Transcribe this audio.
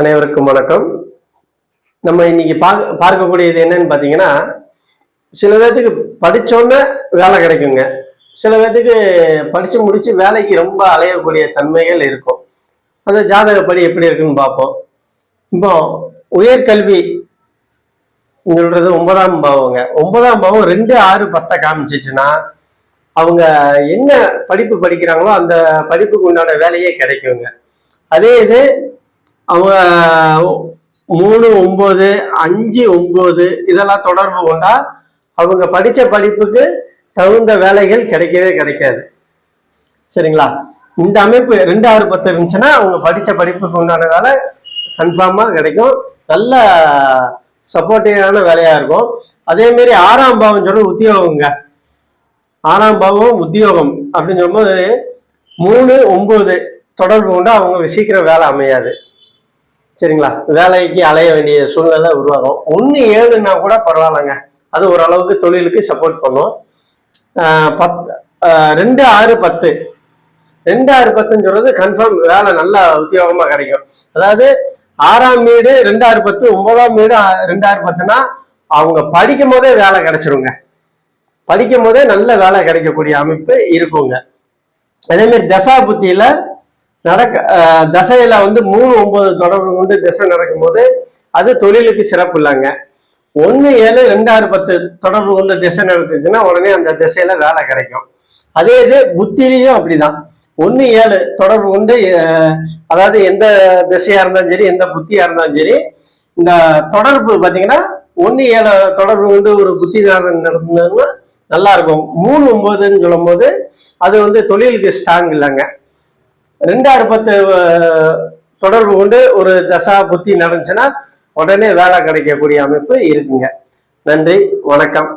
அனைவருக்கும் வணக்கம். நம்ம இன்னைக்கு பார்க்க பார்க்கக்கூடியது என்னன்னு பார்த்தீங்கன்னா சில பேர்த்துக்கு படித்தோன்னே வேலை கிடைக்குங்க. சில பேர்த்துக்கு படித்து முடித்து வேலைக்கு ரொம்ப அலையக்கூடிய தன்மைகள் இருக்கும். அந்த ஜாதகப்படி எப்படி இருக்குன்னு பார்ப்போம். இப்போ உயர்கல்வி சொல்றது ஒன்பதாம் பாவங்க. ஒன்பதாம் பாவம் ரெண்டு ஆறு பத்தை காமிச்சிச்சுன்னா அவங்க என்ன படிப்பு படிக்கிறாங்களோ அந்த படிப்புக்கு உண்டான வேலையே கிடைக்குங்க. அதே இது அவங்க மூணு ஒம்பது அஞ்சு ஒம்பது இதெல்லாம் தொடர்பு கொண்டா அவங்க படித்த படிப்புக்கு தகுந்த வேலைகள் கிடைக்கவே கிடைக்காது. சரிங்களா? இந்த அமைப்பு ரெண்டு ஆறு பத்து இருந்துச்சுன்னா அவங்க படித்த படிப்புக்கு உண்டான வேலை கன்ஃபார்மாக கிடைக்கும். நல்ல சப்போர்ட்டிவான வேலையாக இருக்கும். அதேமாரி ஆறாம் பாவம் சொல்ல உத்தியோகங்க. ஆறாம் பாவம் உத்தியோகம் அப்படின்னு சொல்லும்போது மூணு ஒம்பது தொடர்பு கொண்டு அவங்க சீக்கிரம் வேலை அமையாது. சரிங்களா? வேலைக்கு அலைய வேண்டிய சூழ்நிலை உருவாகும். ஒன்று ஏழுன்னா கூட பரவாயில்லைங்க. அது ஓரளவுக்கு தொழிலுக்கு சப்போர்ட் பண்ணும். பத் ரெண்டு ஆறு பத்து. ரெண்டு ஆறு பத்துன்னு சொல்றது கன்ஃபார்ம் வேலை நல்லா உத்தியோகமாக கிடைக்கும். அதாவது ஆறாம் வீடு ரெண்டு ஆறு பத்து ஒன்பதாம் வீடு ஆ- ரெண்டு ஆறு பத்துனா அவங்க படிக்கும் போதே வேலை கிடைச்சிருங்க. படிக்கும் போதே நல்ல வேலை கிடைக்கக்கூடிய அமைப்பு இருக்குங்க. அதே மாதிரி தசா புத்தியில நடக்க தசையில வந்து மூணு ஒன்பது தொடர்பு கொண்டு திசை நடக்கும்போது அது தொழிலுக்கு சிறப்பு இல்லைங்க. ஒன்று ஏழு ரெண்டு பத்து தொடர்பு கொண்டு திசை நடத்துச்சுன்னா உடனே அந்த திசையில வேலை கிடைக்கும். அதே இது புத்திலையும் அப்படிதான். ஒன்று ஏழு தொடர்பு கொண்டு அதாவது எந்த திசையா இருந்தாலும் சரி எந்த புத்தியா இருந்தாலும் சரி இந்த தொடர்பு பார்த்தீங்கன்னா ஒன்று ஏழு தொடர்பு கொண்டு ஒரு புத்தி நடந்ததுன்னா நல்லா இருக்கும். மூணு ஒன்பதுன்னு சொல்லும்போது அது வந்து தொழிலுக்கு ஸ்ட்ராங் இல்லைங்க. ரெண்டாயிரம் பத்து தொடர்பு கொண்டு ஒரு தசா புத்தி நடந்துச்சுன்னா உடனே வேலை கிடைக்கக்கூடிய அமைப்பு இருக்குங்க. நன்றி வணக்கம்.